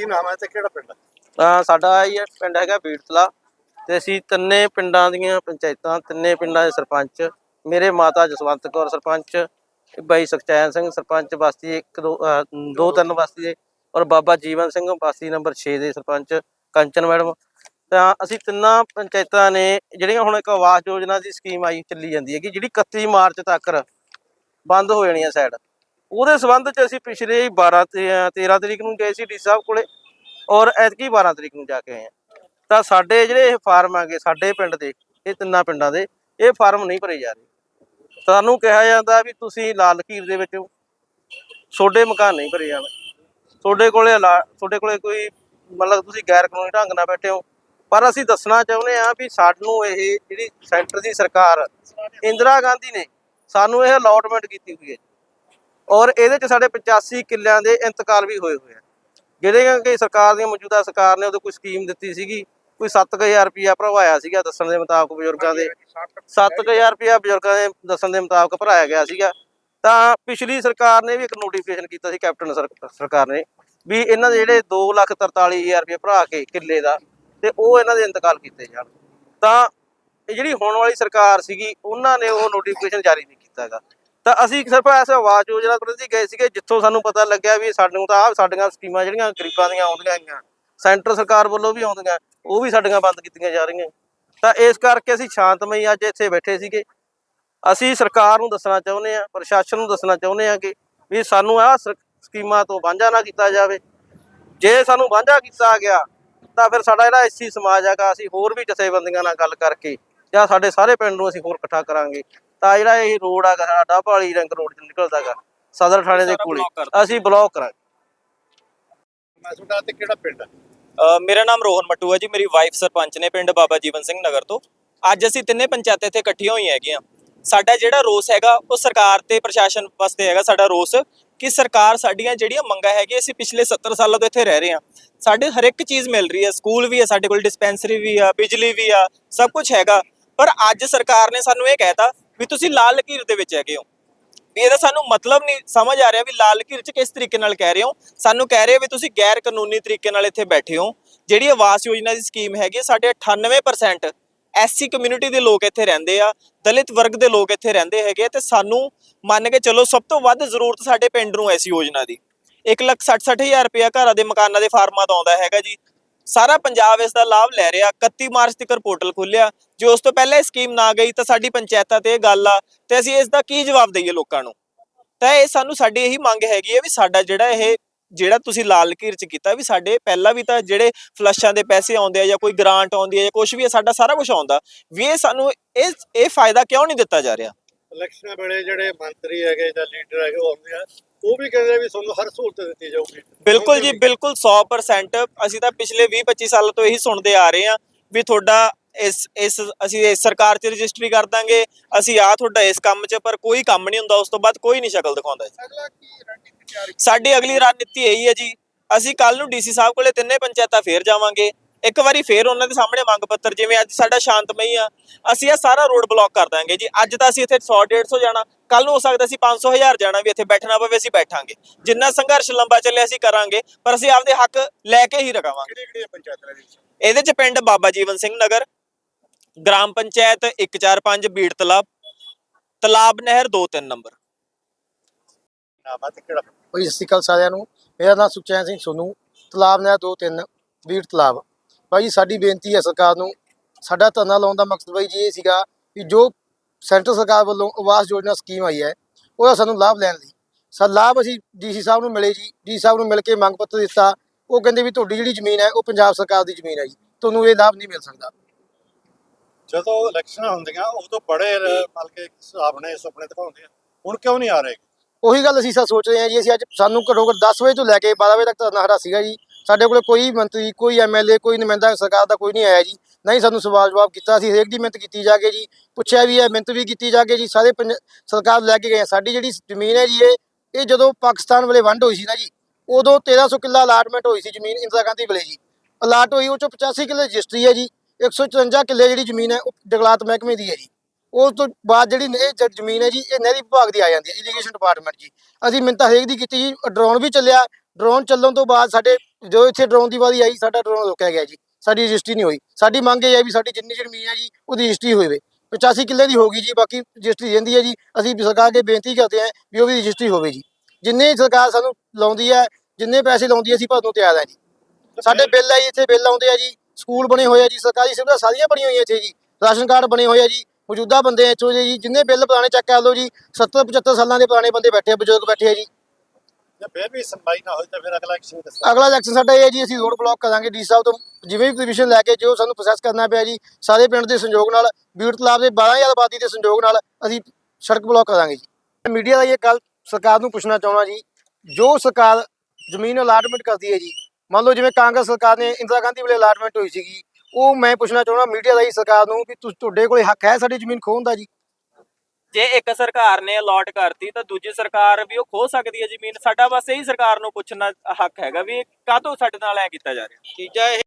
ਕੀ ਨਾਮ ਹੈ ਤੇ ਕਿਹੜਾ ਪਿੰਡ ਹੈ? ਤਾਂ ਸਾਡਾ ਇਹ ਪਿੰਡ ਹੈਗਾ ਬੀੜਤਲਾ ਤੇ ਅਸੀਂ ਤਿੰਨੇ ਪਿੰਡਾਂ ਦੀਆਂ ਪੰਚਾਇਤਾਂ ਤਿੰਨੇ ਪਿੰਡਾਂ ਦੇ ਸਰਪੰਚ ਮੇਰੇ ਮਾਤਾ ਜਸਵੰਤ ਕੌਰ ਸਰਪੰਚ ਬਾਈ ਸੁਖਚੈਨ ਸਿੰਘ ਸਰਪੰਚ ਬਸਤੀ ਇੱਕ ਦੋ ਅਹ, ਦੋ ਤਿੰਨ ਬਸਤੀ ਦੇ ਔਰ ਬਾਬਾ ਜੀਵਨ ਸਿੰਘ ਬਸਤੀ ਨੰਬਰ 6 ਦੇ ਸਰਪੰਚ ਕੰਚਨ ਮੈਡਮ। ਤਾਂ ਅਸੀਂ ਤਿੰਨਾਂ ਪੰਚਾਇਤਾਂ ਨੇ ਜਿਹੜੀਆਂ ਹੁਣ ਇੱਕ ਆਵਾਸ ਯੋਜਨਾ ਦੀ ਸਕੀਮ ਆਈ ਚੱਲੀ ਜਾਂਦੀ ਹੈਗੀ ਜਿਹੜੀ 31 ਮਾਰਚ ਤੱਕ ਬੰਦ ਹੋ ਜਾਣੀ ਹੈ ਸਾਈਡ। ਉਹਦੇ ਸਬੰਧ ਚ ਅਸੀਂ ਪਿਛਲੇ 12 ਤੇ 13 ਤਰੀਕ ਨੂੰ ਗਏ ਸੀ ਡੀ ਸਾਹਿਬ ਕੋਲੇ ਔਰ ਐਤਕੀ 12 ਤਰੀਕ ਨੂੰ ਜਾ ਕੇ ਆਏ ਆ ਤਾਂ ਸਾਡੇ ਜਿਹੜੇ ਇਹ ਫਾਰਮ ਆਗੇ ਸਾਡੇ ਪਿੰਡ ਦੇ, ਇਹ ਤਿੰਨਾਂ ਪਿੰਡਾਂ ਦੇ, ਇਹ ਫਾਰਮ ਨਹੀਂ ਭਰੇ ਜਾ ਰਹੇ। ਸਾਨੂੰ ਕਿਹਾ ਜਾਂਦਾ ਵੀ ਤੁਸੀਂ ਲਾਲ ਲਕੀਰ ਦੇ ਵਿੱਚ ਛੋਡੇ ਮਕਾਨ ਨਹੀਂ ਭਰੇ ਜਾਣੇ। ਤੁਹਾਡੇ ਕੋਲੇ ਲਾ- ਤੁਹਾਡੇ ਕੋਲੇ ਕੋਈ ਮਤਲਬ ਤੁਸੀਂ ਗੈਰ ਕਾਨੂੰਨੀ ਢੰਗ ਨਾਲ ਬੈਠੇ ਹੋ। ਪਰ ਅਸੀਂ ਦੱਸਣਾ ਚਾਹੁੰਦੇ ਆ ਵੀ ਸਾਨੂੰ ਇਹ ਜਿਹੜੀ ਸੈਂਟਰ ਦੀ ਸਰਕਾਰ, ਇੰਦਰਾ ਗਾਂਧੀ ਨੇ ਸਾਨੂੰ ਇਹ ਅਲਾਟਮੈਂਟ ਕੀਤੀ ਹੋਈ ਹੈ। ਔਰ ਇਹਦੇ ਚ ਸਾਡੇ 85 ਕਿੱਲਿਆਂ ਦੇ ਇੰਤਕਾਲ ਵੀ ਹੋਏ ਹੋਏ ਆ। ਜਿਹੜੇ ਕਿ ਸਰਕਾਰ ਦੀਆਂ ਮੌਜੂਦਾ ਸਰਕਾਰ ਨੇ ਉਦੋਂ ਕੋਈ ਸਕੀਮ ਦਿੱਤੀ ਸੀਗੀ, ਕੋਈ 7000 ਰੁਪਇਆ ਭਰਵਾਇਆ ਸੀਗਾ ਦੱਸਣ ਦੇ ਮੁਤਾਬਕ ਬਜ਼ੁਰਗਾਂ ਦੇ। 7000 ਰੁਪਇਆ ਬਜ਼ੁਰਗਾਂ ਦੇ ਦੱਸਣ ਦੇ ਮੁਤਾਬਕ ਭਰਾਇਆ ਗਿਆ ਸੀਗਾ। ਤਾਂ ਪਿਛਲੀ ਸਰਕਾਰ ਨੇ ਵੀ ਇੱਕ ਨੋਟੀਫਿਕੇਸ਼ਨ ਕੀਤਾ ਸੀ ਕੈਪਟਨ ਸਰ- ਸਰਕਾਰ ਨੇ ਵੀ ਇਹਨਾਂ ਦੇ ਜਿਹੜੇ 243000 ਰੁਪਏ ਭਰਾ ਕੇ ਕਿੱਲੇ ਦਾ, ਤੇ ਉਹ ਇਹਨਾਂ ਦੇ ਇੰਤਕਾਲ ਕੀਤੇ ਜਾਣ। ਤਾਂ ਜਿਹੜੀ ਹੋਣ ਵਾਲੀ ਸਰਕਾਰ ਸੀਗੀ, ਉਹਨਾਂ ਨੇ ਉਹ ਨੋਟੀਫਿਕੇਸ਼ਨ ਜਾਰੀ ਨਹੀਂ ਕੀਤਾਗਾ ਤਾਂ ਅਸੀਂ ਸਿਰਫ ਐਸ ਆਵਾਜ਼ ਯੋਜਨਾ ਪ੍ਰਤੀ ਗਏ ਸੀਗੇ, ਜਿੱਥੋਂ ਸਾਨੂੰ ਪਤਾ ਲੱਗਿਆ ਵੀ ਸਾਨੂੰ ਤਾਂ ਆਹ ਸਾਡੀਆਂ ਸਕੀਮਾਂ ਜਿਹੜੀਆਂ ਗਰੀਬਾਂ ਦੀਆਂ ਆਉਂਦੀਆਂ ਹੈਗੀਆਂ, ਸੈਂਟਰ ਸਰਕਾਰ ਵੱਲੋਂ ਵੀ ਆਉਂਦੀਆਂ, ਉਹ ਵੀ ਸਾਡੀਆਂ ਬੰਦ ਕੀਤੀਆਂ ਜਾ ਰਹੀਆਂ। ਤਾਂ ਇਸ ਕਰਕੇ ਅਸੀਂ ਸ਼ਾਂਤਮਈ ਅੱਜ ਇੱਥੇ ਬੈਠੇ ਸੀਗੇ। ਅਸੀਂ ਸਰਕਾਰ ਨੂੰ ਦੱਸਣਾ ਚਾਹੁੰਦੇ ਆ ਪ੍ਰਸ਼ਾਸਨ ਨੂੰ ਦੱਸਣਾ ਚਾਹੁੰਦੇ ਆ ਕਿ ਵੀ ਸਾਨੂੰ ਆਹ ਸਕੀਮਾਂ ਤੋਂ ਵਾਂਝਾ ਨਾ ਕੀਤਾ ਜਾਵੇ। ਜੇ ਸਾਨੂੰ ਵਾਂਝਾ ਕੀਤਾ ਗਿਆ, ਤਾਂ ਫਿਰ ਸਾਡਾ ਜਿਹੜਾ ਐਸੀ ਸਮਾਜ ਹੈਗਾ, ਅਸੀਂ ਹੋਰ ਵੀ ਜਥੇਬੰਦੀਆਂ ਨਾਲ ਗੱਲ ਕਰਕੇ ਜਾਂ ਸਾਡੇ ਸਾਰੇ ਪਿੰਡ ਨੂੰ ਅਸੀਂ ਹੋਰ ਇਕੱਠਾ ਕਰਾਂਗੇ। ਤਾਂ ਜਿਹੜਾ ਇਹ ਰੋਡ ਹੈਗਾ ਸਾਡਾ ਵਾਲੀ ਰਿੰਗ ਰੋਡ ਚ ਨਿਕਲਦਾਗਾ ਸਦਰ ਥਾਣੇ ਦੇ ਕੋਲੇ। ਅਸੀਂ ਬਲੌਕ ਕਰਾਂਗੇ। ਮੈਂ ਤੁਹਾਡਾ ਤੇ ਕਿਹੜਾ ਪਿੰਡ ਹੈ ਮੇਰਾ ਨਾਮ ਰੋਹਨ ਮਟੂ ਹੈ ਜੀ। ਮੇਰੀ ਵਾਈਫ ਸਰਪੰਚ ਨੇ ਪਿੰਡ ਬਾਬਾ ਜੀਵਨ ਸਿੰਘ ਨਗਰ ਤੋਂ। ਅੱਜ ਅਸੀਂ ਤਿੰਨੇ ਪੰਚਾਇਤਾਂ ਇੱਥੇ ਇਕੱਠੀਆਂ ਹੋਈਆਂ ਹੈਗੀਆਂ। ਸਾਡਾ ਜਿਹੜਾ ਰੋਸ ਹੈਗਾ ਉਹ ਸਰਕਾਰ ਤੇ ਪ੍ਰਸ਼ਾਸਨ ਵਾਸਤੇ ਹੈਗਾ ਸਾਡਾ ਰੋਸ ਕਿ ਸਰਕਾਰ ਸਾਡੀਆਂ ਜਿਹੜੀਆਂ ਮੰਗਾਂ ਹੈਗੀਆਂ ਅਸੀਂ ਪਿਛਲੇ 70 ਸਾਲਾਂ ਤੋਂ ਇੱਥੇ ਰਹਿ ਰਹੇ ਹਾਂ। ਸਾਡੇ ਹਰ ਇੱਕ ਚੀਜ਼ ਮਿਲ ਰਹੀ ਹੈ। ਸਕੂਲ ਵੀ ਹੈ ਸਾਡੇ ਕੋਲ ਡਿਸਪੈਂਸਰੀ ਵੀ ਆ ਬਿਜਲੀ ਵੀ ਆ ਸਭ ਕੁਝ ਹੈਗਾ। ਪਰ ਅੱਜ ਸਰਕਾਰ ਨੇ ਸਾਨੂੰ ਇਹ ਕਹਿਤਾ ਵੀ ਤੁਸੀਂ ਲਾਲ ਲਕੀਰ ਦੇ ਵਿੱਚ ਹੈਗੇ ਹੋ। ਵੀ ਇਹਦਾ ਸਾਨੂੰ ਮਤਲਬ ਨਹੀਂ ਸਮਝ ਆ ਰਿਹਾ ਵੀ ਲਾਲ ਲਕੀਰ ਚ ਕਿਸ ਤਰੀਕੇ ਨਾਲ ਕਹਿ ਰਹੇ ਹੋ। ਸਾਨੂੰ ਕਹਿ ਰਹੇ ਵੀ ਤੁਸੀਂ ਗੈਰ ਕਾਨੂੰਨੀ ਤਰੀਕੇ ਨਾਲ ਇੱਥੇ ਬੈਠੇ ਹੋ। ਜਿਹੜੀ ਆਵਾਸ ਯੋਜਨਾ ਦੀ ਸਕੀਮ ਹੈਗੀ ਹੈ, ਸਾਡੇ 98% ਐਸਸੀ ਕਮਿਊਨਿਟੀ ਦੇ ਲੋਕ ਇੱਥੇ ਰਹਿੰਦੇ ਆ ਦਲਿਤ ਵਰਗ ਦੇ ਲੋਕ ਇੱਥੇ ਰਹਿੰਦੇ ਹੈਗੇ ਆ ਤੇ ਸਾਨੂੰ ਮੰਨ ਕੇ ਚੱਲੋ ਸਭ ਤੋਂ ਵੱਧ ਜ਼ਰੂਰਤ ਸਾਡੇ ਪਿੰਡ ਨੂੰ ਐਸੀ ਯੋਜਨਾ ਦੀ। 160000 ਰੁਪਇਆ ਘਰਾਂ ਦੇ ਮਕਾਨਾਂ ਦੇ ਫਾਰਮਾਂ ਤੋਂ ਆਉਂਦਾ ਹੈਗਾ ਜੀ। ਸਾਰਾ ਪੰਜਾਬ ਇਸ ਦਾ ਲਾਭ ਲੈ ਰਿਹਾ। 31 ਮਾਰਚ ਤੱਕ ਪੋਰਟਲ ਖੁੱਲਿਆ ਜੇ ਉਸ ਤੋਂ ਪਹਿਲਾਂ ਇਹ ਸਕੀਮ ਨਾ ਗਈ ਤਾਂ ਸਾਡੀ ਪੰਚਾਇਤਾਂ ਤੇ ਇਹ ਗੱਲ ਆ ਤੇ ਅਸੀਂ ਇਸ ਦਾ ਕੀ ਜਵਾਬ ਦਈਏ ਲੋਕਾਂ ਨੂੰ? ਤਾਂ ਇਹ ਸਾਨੂੰ ਸਾਡੀ ਇਹੀ ਮੰਗ ਹੈਗੀ ਹੈ ਵੀ ਸਾਡਾ ਜਿਹੜਾ ਇਹ, ਜਿਹੜਾ ਤੁਸੀਂ ਲਾਲ ਲਕੀਰ ਚ ਕੀਤਾ ਵੀ ਸਾਡੇ ਪਹਿਲਾਂ ਵੀ ਤਾਂ ਜਿਹੜੇ ਫਲਸ਼ਾਂ ਦੇ ਪੈਸੇ ਆਉਂਦੇ ਆ ਜਾਂ ਕੋਈ ਗ੍ਰਾਂਟ ਆਉਂਦੀ ਹੈ ਜਾਂ ਕੁਝ ਵੀ ਸਾਡਾ ਸਾਰਾ ਕੁਝ ਆਉਂਦਾ। ਵੀ ਇਹ ਸਾਨੂੰ ਇਹ ਇਹ ਫਾਇਦਾ ਕਿਉਂ ਨਹੀਂ ਦਿੱਤਾ ਜਾ ਰਿਹਾ? ਇਲੈਕਸ਼ਨਾਂ ਵੇਲੇ ਜਿਹੜੇ ਮੰਤਰੀ ਹੈਗੇ ਜਾਂ ਲੀਡਰ ਹੈਗੇ ਉਹ ਆਉਂਦੇ ਆ ਉਹ ਵੀ ਕਹਿੰਦੇ ਆ ਵੀ ਤੁਹਾਨੂੰ ਹਰ ਸਹੂਲਤ ਦਿੱਤੀ ਜਾਊਗੀ। ਬਿਲਕੁਲ ਜੀ ਬਿਲਕੁਲ 100% ਅਸੀਂ ਤਾਂ ਪਿਛਲੇ 20 25 ਸਾਲ ਤੋਂ ਇਹੀ ਸੁਣਦੇ ਆ ਰਹੇ ਹਾਂ ਵੀ ਤੁਹਾਡਾ ਇਸ ਇਸ ਅਸੀਂ ਇਸ ਸਰਕਾਰ 'ਚ ਰਜਿਸਟਰੀ ਕਰ ਦਾਂਗੇ ਅਸੀਂ ਆ ਤੁਹਾਡਾ ਇਸ ਕੰਮ 'ਚ ਪਰ ਕੋਈ ਕੰਮ ਨਹੀਂ ਹੁੰਦਾ ਉਸ ਤੋਂ ਬਾਅਦ ਕੋਈ ਨਹੀਂ ਸ਼ਕਲ ਦਿਖਾਉਂਦਾ ਜੀ। ਅਗਲਾ ਕੀ ਰਣਨੀਤੀ ਤਿਆਰੀ ਸਾਡੀ ਅਗਲੀ ਰਣਨੀਤੀ ਇਹੀ ਹੈ ਜੀ ਅਸੀਂ ਕੱਲ ਨੂੰ ਡੀਸੀ ਸਾਹਿਬ ਕੋਲੇ ਤਿੰਨੇ ਪੰਚਾਇਤਾਂ ਫੇਰ ਜਾਵਾਂਗੇ ਇੱਕ ਵਾਰੀ ਫੇਰ ਉਹਨਾਂ ਦੇ ਸਾਹਮਣੇ ਮੰਗ ਪੱਤਰ ਜਿਵੇਂ ਅੱਜ ਸਾਡਾ ਸ਼ਾਂਤਮਈ ਆ ਅਸੀਂ ਇਹ ਸਾਰਾ ਰੋਡ ਬਲੌਕ ਕਰ ਦਾਂਗੇ ਜੀ। ਅੱਜ ਤਾਂ ਅਸੀਂ ਇੱਥੇ 100 150 ਜਾਣਾ ਕੱਲ ਨੂੰ ਹੋ ਸਕਦਾ ਅਸੀਂ 500 1000 ਜਾਣਾ ਵੀ ਇੱਥੇ ਬੈਠਣਾ ਪਵੇ ਅਸੀਂ ਬੈਠਾਂਗੇ। ਜਿੰਨਾ ਸੰਘਰਸ਼ ਲੰਬਾ ਚੱਲਿਆ ਅਸੀਂ ਕਰਾਂਗੇ ਪਰ ਅਸੀਂ ਆਪਦੇ ਹੱਕ ਲੈ ਕੇ ਹੀ ਰਕਾਵਾਂਗੇ। ਕਿਹੜੀ ਕਿਹੜੀ ਪੰਚਾਇਤਾਂ ਦੇ ਵਿੱਚ? ਇਹਦੇ ਚ ਪਿੰਡ ਬਾਬਾ ਜੀਵਨ ਸਿੰਘ ਨਗਰ ਗ੍ਰਾਮ ਪੰਚਾਇਤ 145 ਬੀੜ ਤਲਾਬ ਤਲਾਬ ਨਹਿਰ 2-3 ਨੰਬਰ। ਨਾਮ ਹੈ ਤੇ ਕਿਹੜਾ? ਪਿੰਡ? ਭਾਈ ਸਤਿ ਸ਼੍ਰੀ ਅਕਾਲ ਸਾਰਿਆਂ ਨੂੰ। ਮੇਰਾ ਨਾਮ ਸੁਖਚੈਨ ਸਿੰਘ ਸੋਨੂ। ਤਲਾਬ ਨੇ ਦੋ ਤਿੰਨ ਵੀਰ ਤਲਾਬ। ਭਾਈ ਸਾਡੀ ਬੇਨਤੀ ਹੈ ਸਰਕਾਰ ਨੂੰ ਸਾਡਾ ਧਰਨਾ ਲਾਉਣ ਦਾ ਮਕਸਦ ਭਾਈ ਜੀ ਇਹ ਸੀਗਾ ਕਿ ਜੋ ਸੈਂਟਰ ਸਰਕਾਰ ਵੱਲੋਂ ਆਵਾਸ ਯੋਜਨਾ ਸਕੀਮ ਆਈ ਹੈ ਉਹਦਾ ਸਾਨੂੰ ਲਾਭ ਲੈਣ ਲਈ। ਸਾ ਲਾਭ ਅਸੀਂ ਡੀਸੀ ਸਾਹਿਬ ਨੂੰ ਮਿਲੇ ਜੀ ਡੀ ਸਾਹਿਬ ਨੂੰ ਮਿਲ ਕੇ ਮੰਗ ਪੱਤਰ ਦਿੱਤਾ ਉਹ ਕਹਿੰਦੇ ਵੀ ਤੁਹਾਡੀ ਜਿਹੜੀ ਜ਼ਮੀਨ ਹੈ ਉਹ ਪੰਜਾਬ ਸਰਕਾਰ ਦੀ ਜ਼ਮੀਨ ਹੈ ਜੀ ਤੁਹਾਨੂੰ ਇਹ ਲਾਭ ਨਹੀਂ ਮਿਲ ਸਕਦਾ। ਜਦੋਂ ਇਲੈਕਸ਼ਨਾਂ ਹੁੰਦੀਆਂ ਉਦੋਂ ਬੜੇ ਬਲਕਿ ਆਪਣੇ ਸੁਪਨੇ ਦਿਖਾਉਂਦੇ ਆ ਹੁਣ ਕਿਉਂ ਨਹੀਂ ਆ ਰਹੇ? ਉਹੀ ਗੱਲ ਅਸੀਂ ਸਾ ਸੋਚ ਰਹੇ ਹਾਂ ਜੀ ਅਸੀਂ ਅੱਜ ਸਾਨੂੰ ਘੱਟੋ ਘੱਟ 10 ਵਜੇ ਤੋਂ ਲੈ ਕੇ 12 ਵਜੇ ਤੱਕ ਧਰਨਾ ਸਾਡਾ ਸੀਗਾ ਜੀ ਸਾਡੇ ਕੋਲ ਕੋਈ ਮੰਤਰੀ, ਕੋਈ ਐਮਐਲਏ ਕੋਈ ਨੁਮਾਇੰਦਾ ਸਰਕਾਰ ਦਾ ਕੋਈ ਨਹੀਂ ਆਇਆ ਜੀ। ਨਹੀਂ ਸਾਨੂੰ ਸਵਾਲ ਜਵਾਬ ਕੀਤਾ ਸੀ ਹਰੇਕ ਦੀ ਮਿਹਨਤ ਕੀਤੀ ਜਾ ਕੇ ਜੀ। ਪੁੱਛਿਆ ਵੀ ਹੈ, ਮਿਹਨਤ ਵੀ ਕੀਤੀ ਜਾ ਕੇ ਜੀ, ਸਾਰੇ ਪੰਜ- ਸਰਕਾਰ ਲੈ ਕੇ ਗਏ ਸਾਡੀ ਜਿਹੜੀ ਜ਼ਮੀਨ ਹੈ ਜੀ, ਇਹ ਇਹ ਜਦੋਂ ਪਾਕਿਸਤਾਨ ਵੇਲੇ ਵੰਡ ਹੋਈ ਸੀ ਨਾ ਜੀ, ਉਦੋਂ 1300 ਕਿੱਲਾ ਅਲਾਟਮੈਂਟ ਹੋਈ ਸੀ ਜ਼ਮੀਨ ਇੰਦਰਾ ਗਾਂਧੀ ਵੇਲੇ ਜੀ। ਅਲਾਟ ਹੋਈ, ਉਹ ਚੋਂ 85 ਕਿੱਲੇ ਰਜਿਸਟਰੀ ਹੈ ਜੀ 154 ਕਿੱਲੇ ਜਿਹੜੀ ਜ਼ਮੀਨ ਹੈ, ਉਹ ਜੰਗਲਾਤ ਮਹਿਕਮੇ ਦੀ ਹੈ ਜੀ। ਉਸ ਤੋਂ ਬਾਅਦ ਜਿਹੜੀ ਇਹ ਜ- ਜ਼ਮੀਨ ਹੈ ਜੀ, ਇਹ ਨਹਿਰੀ ਵਿਭਾਗ ਦੀ ਆ ਜਾਂਦੀ ਹੈ ਇਰੀਗੇਸ਼ਨ ਡਿਪਾਰਟਮੈਂਟ ਜੀ। ਅਸੀਂ ਮਿੰਤਾ ਹਰੇਕ ਦੀ ਕੀਤੀ ਜੀ ਡਰੋਨ ਵੀ ਚੱਲਿਆ। ਡਰੋਨ ਚੱਲਣ ਤੋਂ ਬਾਅਦ ਸਾਡੇ ਜੋ ਇੱਥੇ ਡਰੋਨ ਦੀ ਵਾਰੀ ਆਈ, ਸਾਡਾ ਡਰੋਨ ਰੋਕਿਆ ਗਿਆ ਜੀ। ਸਾਡੀ ਰਜਿਸਟਰੀ ਨਹੀਂ ਹੋਈ। ਸਾਡੀ ਮੰਗ ਇਹ ਹੈ ਵੀ ਸਾਡੀ ਜਿੰਨੀ ਜ਼ਮੀਨ ਹੈ ਜੀ, ਉਹਦੀ ਰਜਿਸਟਰੀ ਹੋਵੇ। 85 ਕਿੱਲੇ ਦੀ ਹੋਗੀ ਜੀ, ਬਾਕੀ ਰਜਿਸਟਰੀ ਰਹਿੰਦੀ ਹੈ ਜੀ। ਅਸੀਂ ਸਰਕਾਰ ਅੱਗੇ ਬੇਨਤੀ ਕਰਦੇ ਹਾਂ ਵੀ ਉਹ ਵੀ ਰਜਿਸਟਰੀ ਹੋਵੇ ਜੀ। ਜਿੰਨੇ ਸਰਕਾਰ ਸਾਨੂੰ ਲਾਉਂਦੀ ਹੈ, ਜਿੰਨੇ ਪੈਸੇ ਲਾਉਂਦੀ ਹੈ, ਅਸੀਂ ਭਰਨ ਨੂੰ ਤਿਆਰ ਹੈ ਜੀ। ਸਾਡੇ ਬਿੱਲ ਆ ਜੀ, ਇੱਥੇ ਬਿੱਲ ਆਉਂਦੇ ਆ ਜੀ। ਸਕੂਲ ਬਣੇ ਹੋਏ ਆ ਜੀ, ਸਰਕਾਰੀ ਸੁਵਿਧਾ ਸਾਰੀਆਂ ਬਣੀਆਂ ਹੋਈਆਂ ਇੱਥੇ ਜੀ। ਰਾਸ਼ਨ ਕਾਰਡ ਬਣੇ ਹੋਏ ਆ ਜੀ। ਮੌਜੂਦਾ ਬੰਦੇ ਆ ਇੱਥੋਂ ਦੇ ਜੀ, ਜਿੰਨੇ ਬਿੱਲ ਪੁਰਾਣੇ ਚੈੱਕ ਕਰ ਲਓ ਜੀ 70 75 ਸਾਲਾਂ ਦੇ ਪੁਰਾਣੇ ਬੰਦੇ ਬੈਠੇ ਆ, ਬਜ਼ੁਰਗ ਬੈਠੇ ਆ ਜੀ। ਜੇ ਫਿਰ ਵੀ ਸੁਣਵਾਈ ਨਾ ਹੋਈ ਤਾਂ ਫਿਰ ਅਗਲਾ ਐਕਸ਼ਨ ਦੱਸੋ। ਅਗਲਾ ਐਕਸ਼ਨ ਸਾਡਾ ਇਹ ਹੈ ਜੀ, ਅਸੀਂ ਰੋਡ ਬਲੌਕ ਕਰਾਂਗੇ। ਡੀ ਸਾਹਿਬ ਤੋਂ ਜਿਵੇਂ ਵੀ ਪੋਜੀਸ਼ਨ ਲੈ ਕੇ ਜੋ ਸਾਨੂੰ ਪ੍ਰੋਸੈਸ ਕਰਨਾ ਪਿਆ ਜੀ, ਸਾਰੇ ਪਿੰਡ ਦੇ ਸੰਯੋਗ ਨਾਲ, ਬੀੜ ਤਲਾਬ ਦੇ 12000 ਆਬਾਦੀ ਦੇ ਸੰਯੋਗ ਨਾਲ ਅਸੀਂ ਸੜਕ ਬਲੌਕ ਕਰਾਂਗੇ ਜੀ। ਮੀਡੀਆ ਦਾ ਇਹ ਗੱਲ ਸਰਕਾਰ ਨੂੰ ਪੁੱਛਣਾ ਚਾਹੁੰਦਾ ਜੀ, ਜੋ ਸਰਕਾਰ ਜ਼ਮੀਨ ਅਲਾਟਮੈਂਟ ਕਰਦੀ ਹੈ ਜੀ, ਮੰਨ ਲਓ ਜਿਵੇਂ ਕਾਂਗਰਸ ਸਰਕਾਰ ਨੇ ਇੰਦਰਾ ਗਾਂਧੀ ਵੇਲੇ ਅਲਾਟਮੈਂਟ ਹੋਈ ਸੀਗੀ, ਉਹ ਮੈਂ ਪੁੱਛਣਾ ਚਾਹੁੰਦਾ ਮੀਡੀਆ ਦਾ ਹੀ ਸਰਕਾਰ ਨੂੰ ਵੀ ਤੁ- ਤੁਹਾਡੇ ਕੋਲੇ ਹੱਕ ਹੈ ਸਾਡੀ ਜ਼ਮੀਨ ਖੋਹਣ ਦਾ ਜੀ? ਜੇ ਇੱਕ ਸਰਕਾਰ ਨੇ ਅਲਾਟ ਕਰਤੀ ਤਾਂ ਦੂਜੀ ਸਰਕਾਰ ਵੀ ਉਹ ਖੋ ਸਕਦੀ ਹੈ ਜ਼ਮੀਨ। ਸਾਡਾ ਬਸ ਇਹੀ ਸਰਕਾਰ ਨੂੰ ਪੁੱਛਣਾ ਹੱਕ ਹੈਗਾ ਵੀ ਕਾਹਤੋਂ ਸਾਡੇ ਨਾਲ ਐ ਕੀਤਾ ਜਾ ਰਿਹਾ। ਤੀਜਾ ਇਹ